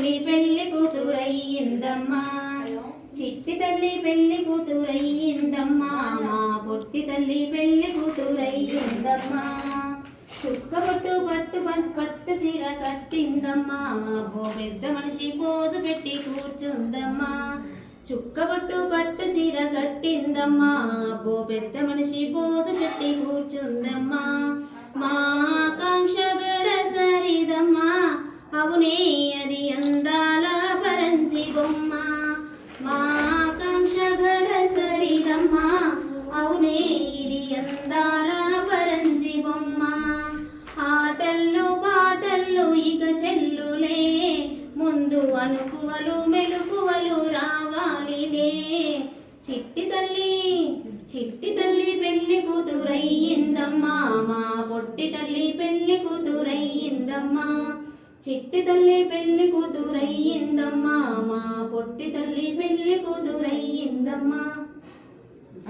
తల్లి పెళ్ళి కూతురయ్యిందమ్మా. చిట్టి తల్లి పెళ్ళి కూతురయ్యిందమ్మా. మా పొట్టి తల్లి పెళ్ళి కూతురయ్యిందమ్మా. చుక్క పట్టు పట్టు పట్టు చీర కట్టిందమ్మా. ఓ పెద్ద మనిషి పోజు పెట్టి కూర్చుందమ్మా. చుక్క పట్టు పట్టు చీర కట్టిందమ్మా. ఓ పెద్ద మనిషి పోజు పెట్టి కూర్చుందమ్మా. మా అనుకువలు మెలుకువలు రావాలిలే చిట్టి తల్లి చిట్టి తల్లి పెళ్ళి కూతురయ్యిందమ్మా. మా పొట్టి తల్లి పెళ్ళి కూతురయ్యిందమ్మా. చిట్టి తల్లి పెళ్ళి కూతురయ్యిందమ్మా. మా